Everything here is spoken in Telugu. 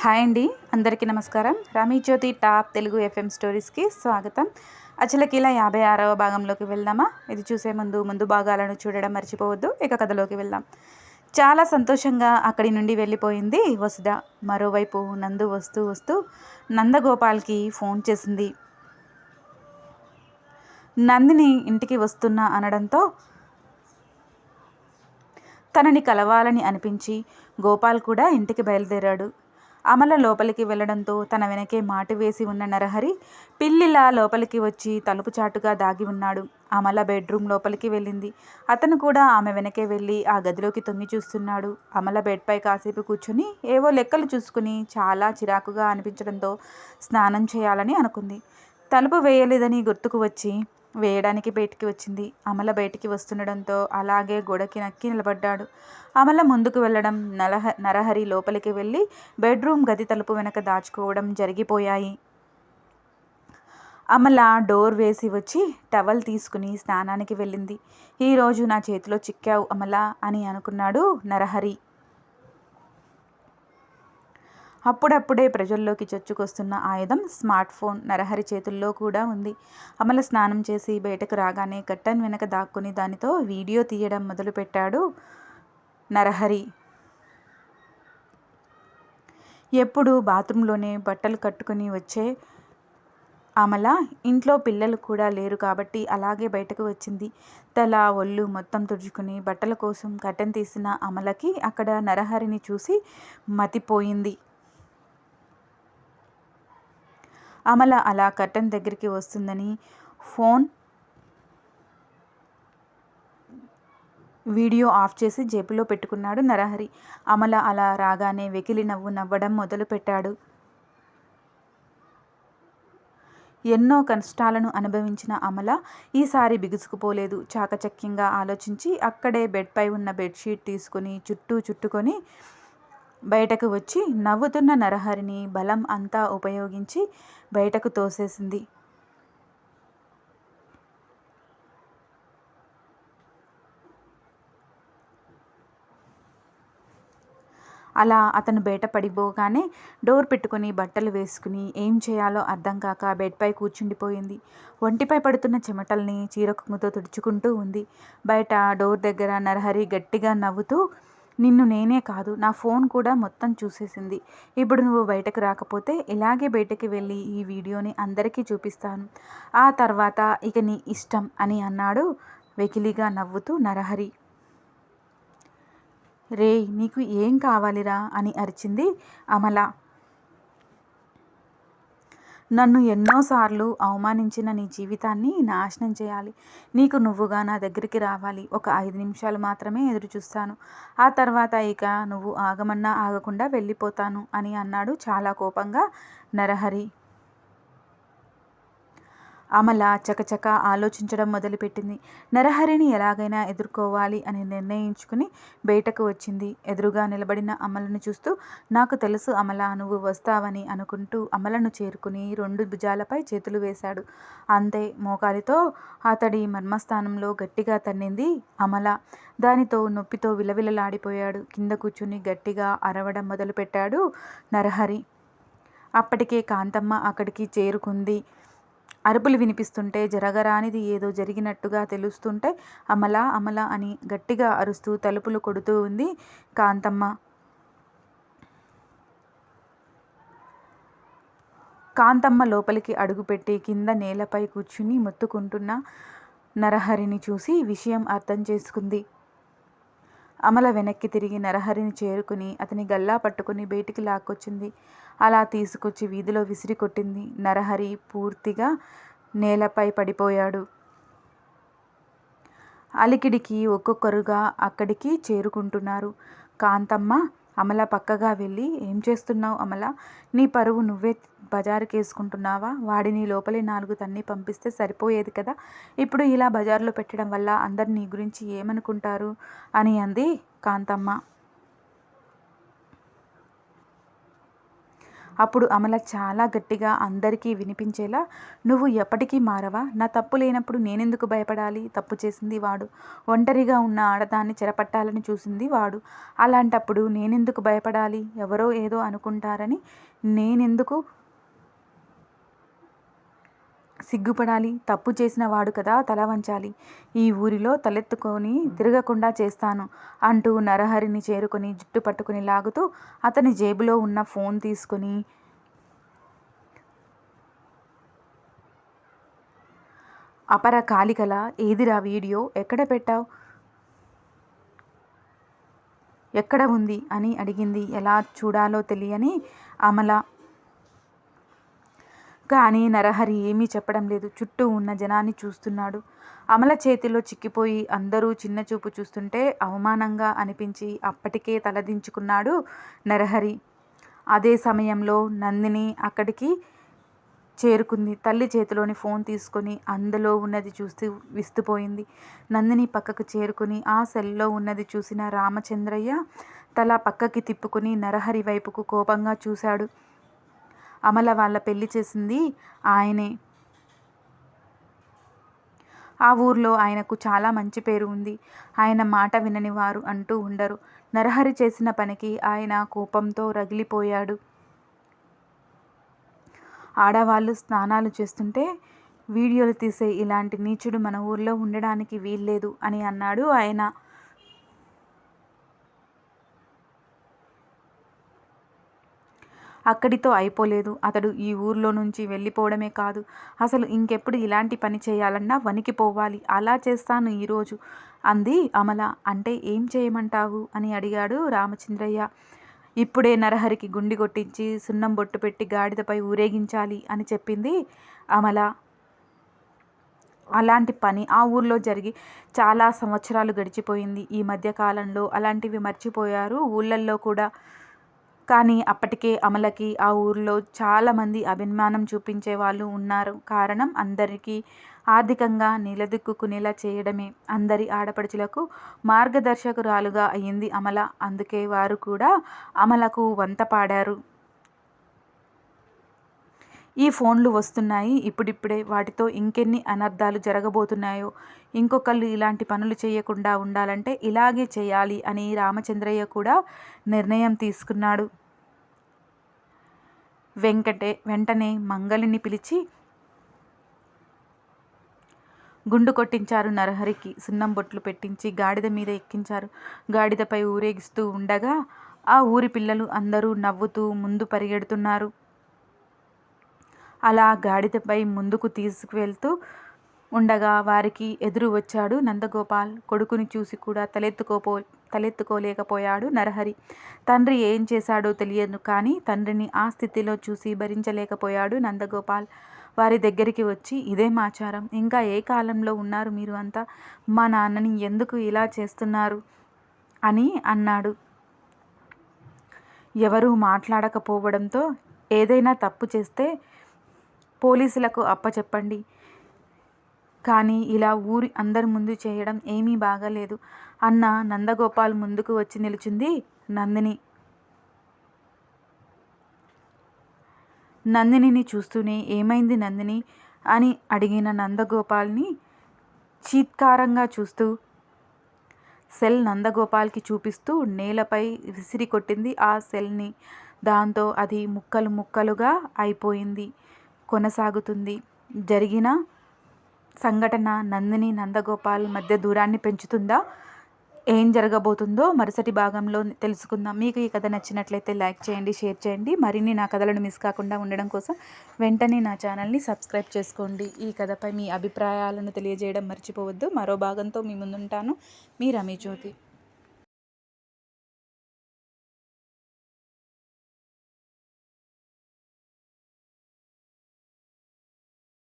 హాయ్ అండి అందరికీ నమస్కారం. రామీజ్యోతి టాప్ తెలుగు ఎఫ్ఎం స్టోరీస్కి స్వాగతం. అచలకీల యాభై ఆరవ భాగంలోకి వెళ్దామా? ఇది చూసే ముందు ముందు భాగాలను చూడడం మర్చిపోవద్దు ఇక కథలోకి వెళ్దాం. చాలా సంతోషంగా అక్కడి నుండి వెళ్ళిపోయింది వసుధ. మరోవైపు నందు వస్తూ వస్తూ నందగోపాల్కి ఫోన్ చేసింది. నందిని ఇంటికి వస్తున్నా అనడంతో తనని కలవాలని అనిపించి గోపాల్ కూడా ఇంటికి బయలుదేరాడు. అమల లోపలికి వెళ్ళడంతో తన వెనకే మాటి వేసి ఉన్న నరహరి పిల్లిలా లోపలికి వచ్చి తలుపు చాటుగా దాగి ఉన్నాడు. అమల బెడ్రూమ్ లోపలికి వెళ్ళింది. అతను కూడా ఆమె వెనకే వెళ్ళి ఆ గదిలోకి తొంగి చూస్తున్నాడు. అమల బెడ్పై కాసేపు కూర్చుని ఏవో లెక్కలు చూసుకుని చాలా చిరాకుగా అనిపించడంతో స్నానం చేయాలని అనుకుంది. తలుపు వేయలేదని గుర్తుకు వచ్చి వేయడానికి బయటికి వచ్చింది. అమల బయటికి వస్తుండడంతో అలాగే గోడకి నక్కి నిలబడ్డాడు. అమల ముందుకు వెళ్ళడం నలహ నరహరి లోపలికి వెళ్ళి బెడ్రూమ్ గది తలుపు వెనక దాచుకోవడం జరిగిపోయాయి. అమల డోర్ వేసి వచ్చి టవల్ తీసుకుని స్నానానికి వెళ్ళింది. ఈరోజు నా చేతిలో చిక్కావు అమల అని అనుకున్నాడు నరహరి. అప్పుడప్పుడే ప్రజల్లోకి చొచ్చుకొస్తున్న ఆయుధం స్మార్ట్ ఫోన్ నరహరి చేతుల్లో కూడా ఉంది. అమల స్నానం చేసి బయటకు రాగానే కట్టన్ వెనక దాక్కుని దానితో వీడియో తీయడం మొదలుపెట్టాడు నరహరి. ఎప్పుడు బాత్రూంలోనే బట్టలు కట్టుకుని వచ్చే అమల ఇంట్లో పిల్లలు కూడా లేరు కాబట్టి అలాగే బయటకు వచ్చింది. తల ఒళ్ళు మొత్తం తుడుచుకుని బట్టల కోసం కట్టెన్ తీసిన అమలకి అక్కడ నరహరిని చూసి మతిపోయింది. అమల అలా కర్టన్ దగ్గరికి వస్తుందని ఫోన్ వీడియో ఆఫ్ చేసి జేబులో పెట్టుకున్నాడు నరహరి. అమల అలా రాగానే వెకిలి నవ్వు నవ్వడం మొదలుపెట్టాడు. ఎన్నో కష్టాలను అనుభవించిన అమల ఈసారి బిగుసుకుపోలేదు. చాకచక్యంగా ఆలోచించి అక్కడే బెడ్పై ఉన్న బెడ్షీట్ తీసుకుని చుట్టూ చుట్టుకొని బయటకు వచ్చి నవ్వుతున్న నరహరిని బలం అంతా ఉపయోగించి బయటకు తోసేసింది. అలా అతను బయట పడిపోగానే డోర్ పెట్టుకుని బట్టలు వేసుకుని ఏం చేయాలో అర్థం కాక బెడ్పై కూర్చుండిపోయింది. ఒంటిపై పడుతున్న చెమటల్ని చీరకుంగుతో తుడుచుకుంటూ ఉంది. బయట డోర్ దగ్గర నరహరి గట్టిగా నవ్వుతూ నిన్ను నేనే కాదు నా ఫోన్ కూడా మొత్తం చూసేసింది. ఇప్పుడు నువ్వు బయటకు రాకపోతే ఇలాగే బయటకు వెళ్ళి ఈ వీడియోని అందరికీ చూపిస్తాను. ఆ తర్వాత ఇక నీ ఇష్టం అని అన్నాడు వెకిలిగా నవ్వుతూ నరహరి. రే నీకు ఏం కావాలిరా అని అరిచింది అమల. నన్ను ఎన్నోసార్లు అవమానించిన నీ జీవితాన్ని నాశనం చేయాలి. నీకు నువ్వుగా నా దగ్గరికి రావాలి. ఒక ఐదు నిమిషాలు మాత్రమే ఎదురు చూస్తాను. ఆ తర్వాత ఇక నువ్వు ఆగమన్నా ఆగకుండా వెళ్ళిపోతాను అని అన్నాడు చాలా కోపంగా నరహరి. అమల చకచక ఆలోచించడం మొదలుపెట్టింది. నరహరిని ఎలాగైనా ఎదుర్కోవాలి అని నిర్ణయించుకుని బయటకు వచ్చింది. ఎదురుగా నిలబడిన అమలను చూస్తూ నాకు తెలుసు అమల నువ్వు వస్తావని అనుకుంటూ అమలను చేరుకుని రెండు భుజాలపై చేతులు వేశాడు. అంతే మోకాలితో అతడి మర్మస్థానంలో గట్టిగా తన్నింది అమల. దానితో నొప్పితో విలవిలలాడిపోయాడు. కింద కూర్చుని గట్టిగా అరవడం మొదలుపెట్టాడు నరహరి. అప్పటికే కాంతమ్మ అక్కడికి చేరుకుంది. అరుపులు వినిపిస్తుంటే జరగరానిది ఏదో జరిగినట్టుగా తెలుస్తుంటే అమల అమల అని గట్టిగా అరుస్తూ తలుపులు కొడుతూ ఉంది కాంతమ్మ. కాంతమ్మ లోపలికి అడుగుపెట్టి కింద నేలపై కూర్చుని మొత్తుకుంటున్న నరహరిని చూసి విషయం అర్థం చేసుకుంది. అమల వెనక్కి తిరిగి నరహరిని చేరుకుని అతని గల్లా పట్టుకుని బయటికి లాక్కొచ్చింది. అలా తీసుకొచ్చి వీధిలో విసిరి కొట్టింది. నరహరి పూర్తిగా నేలపై పడిపోయాడు. అలికిడికి ఒక్కొక్కరుగా అక్కడికి చేరుకుంటున్నారు. కాంతమ్మ అమల పక్కగా వెళ్ళి ఏం చేస్తున్నావు అమల? నీ పరువు నువ్వే బజారుకేసుకుంటున్నావా? వాడిని లోపలి నాలుగు తన్ని పంపిస్తే సరిపోయేది కదా. ఇప్పుడు ఇలా బజార్లో పెట్టడం వల్ల అందరు నీ గురించి ఏమనుకుంటారు? అని అంది కాంతమ్మ. అప్పుడు అమల చాలా గట్టిగా అందరికీ వినిపించేలా నువ్వు ఎప్పటికీ మారవా? నా తప్పు లేనప్పుడు నేనెందుకు భయపడాలి? తప్పు చేసింది వాడు. ఒంటరిగా ఉన్న ఆడదాన్ని చెరపట్టాలని చూసింది వాడు. అలాంటప్పుడు నేనెందుకు భయపడాలి? ఎవరో ఏదో అనుకుంటారని నేనెందుకు సిగ్గుపడాలి తప్పు చేసిన వాడు కదా తల వంచాలి. ఈ ఊరిలో తలెత్తుకొని తిరగకుండా చేస్తాను అంటూ నరహరిని చేరుకొని జుట్టు పట్టుకుని లాగుతూ అతని జేబులో ఉన్న ఫోన్ తీసుకొని అపర కాలికల ఏదిరా వీడియో? ఎక్కడ పెట్టావు? ఎక్కడ ఉంది? అని అడిగింది. ఎలా చూడాలో తెలియని అమల కానీ నరహరి ఏమీ చెప్పడం లేదు. చుట్టూ ఉన్న జనాన్ని చూస్తున్నాడు. అమల చేతిలో చిక్కిపోయి అందరూ చిన్న చూపు చూస్తుంటే అవమానంగా అనిపించి అప్పటికే తలదించుకున్నాడు నరహరి. అదే సమయంలో నందిని అక్కడికి చేరుకుంది. తల్లి చేతిలోని ఫోన్ తీసుకొని అందులో ఉన్నది చూస్తూ విస్తుపోయింది. నందిని పక్కకు చేరుకుని ఆ సెల్లో ఉన్నది చూసిన రామచంద్రయ్య తల పక్కకి తిప్పుకుని నరహరి వైపుకు కోపంగా చూశాడు. అమల వాళ్ళ పెళ్ళి చేసింది ఆయనే. ఆ ఊర్లో ఆయనకు చాలా మంచి పేరు ఉంది. ఆయన మాట వినని వారు అంటూ ఉండరు. నరహరి చేసిన పనికి ఆయన కోపంతో రగిలిపోయాడు. ఆడవాళ్ళు స్నానాలు చేస్తుంటే వీడియోలు తీసే ఇలాంటి నీచుడు మన ఊర్లో ఉండడానికి వీల్లేదు అని అన్నాడు ఆయన. అక్కడితో అయిపోలేదు. అతడు ఈ ఊర్లో నుంచి వెళ్ళిపోవడమే కాదు అసలు ఇంకెప్పుడు ఇలాంటి పని చేయాలన్నా వణికిపోవాలి అలా చేస్తాను ఈరోజు అంది అమల. అంటే ఏం చేయమంటావు? అని అడిగాడు రామచంద్రయ్య. ఇప్పుడే నరహరికి గుండి కొట్టించి సున్నం బొట్టు పెట్టి గాడిదపై ఊరేగించాలి అని చెప్పింది అమల. అలాంటి పని ఆ ఊర్లో జరిగి చాలా సంవత్సరాలు గడిచిపోయింది. ఈ మధ్యకాలంలో అలాంటివి మర్చిపోయారు. ఊళ్ళల్లో కూడా కానీ అప్పటికే అమలకి ఆ ఊరిలో చాలామంది అభిమానం చూపించే వాళ్ళు ఉన్నారు. కారణం అందరికీ ఆర్థికంగా నిలదొక్కునేలా చేయడమే. అందరి ఆడపడుచులకు మార్గదర్శకురాలుగా అయింది అమల. అందుకే వారు కూడా అమలకు వంత పాడారు. ఈ ఫోన్లు వస్తున్నాయి. ఇప్పుడిప్పుడే వాటితో ఇంకెన్ని అనర్థాలు జరగబోతున్నాయో. ఇంకొకళ్ళు ఇలాంటి పనులు చేయకుండా ఉండాలంటే ఇలాగే చేయాలి అని రామచంద్రయ్య కూడా నిర్ణయం తీసుకున్నాడు. వెంకటే వెంటనే మంగళిని పిలిచి గుండు కొట్టించారు నరహరికి. సున్నం బొట్లు పెట్టించి గాడిద మీద ఎక్కించారు. గాడిదపై ఊరేగిస్తూ ఉండగా ఆ ఊరి పిల్లలు అందరూ నవ్వుతూ ముందు పరిగెడుతున్నారు. అలా గాడిదపై ముందుకు తీసుకువెళ్తూ ఉండగా వారికి ఎదురు వచ్చాడు నందగోపాల్. కొడుకుని చూసి కూడా తలెత్తుకోపో తలెత్తుకోలేకపోయాడు నరహరి. తండ్రి ఏం చేశాడో తెలియదు కానీ తండ్రిని ఆ స్థితిలో చూసి భరించలేకపోయాడు నందగోపాల్. వారి దగ్గరికి వచ్చి ఇదే మాచారం. ఇంకా ఏ కాలంలో ఉన్నారు మీరు అంతా? మా నాన్నని ఎందుకు ఇలా చేస్తున్నారు? అని అన్నాడు. ఎవరూ మాట్లాడకపోవడంతో ఏదైనా తప్పు చేస్తే పోలీసులకు అప్పచెప్పండి. కానీ ఇలా ఊరి అందరి ముందు చేయడం ఏమీ బాగాలేదు. అన్న నందగోపాల్ ముందుకు వచ్చి నిలిచింది నందిని. నందినిని చూస్తూనే ఏమైంది నందిని అని అడిగిన నందగోపాల్ని చీత్కారంగా చూస్తూ సెల్ నందగోపాల్కి చూపిస్తూ నేలపై విసిరి కొట్టింది ఆ సెల్ని. దాంతో అది ముక్కలు ముక్కలుగా అయిపోయింది. కొనసాగుతుంది. జరిగిన సంఘటన నందిని నందగోపాల్ మధ్య దూరాన్ని పెంచుతుందా? ఏం జరగబోతుందో మరుసటి భాగంలో తెలుసుకుందాం. మీకు ఈ కథ నచ్చినట్లయితే లైక్ చేయండి షేర్ చేయండి. మరిన్ని నా కథలను మిస్ కాకుండా ఉండడం కోసం వెంటనే నా ఛానల్ని సబ్స్క్రైబ్ చేసుకోండి. ఈ కథపై మీ అభిప్రాయాలను తెలియజేయడం మర్చిపోవద్దు. మరో భాగంతో మీ ముందుంటాను. మీ రమీ జ్యోతి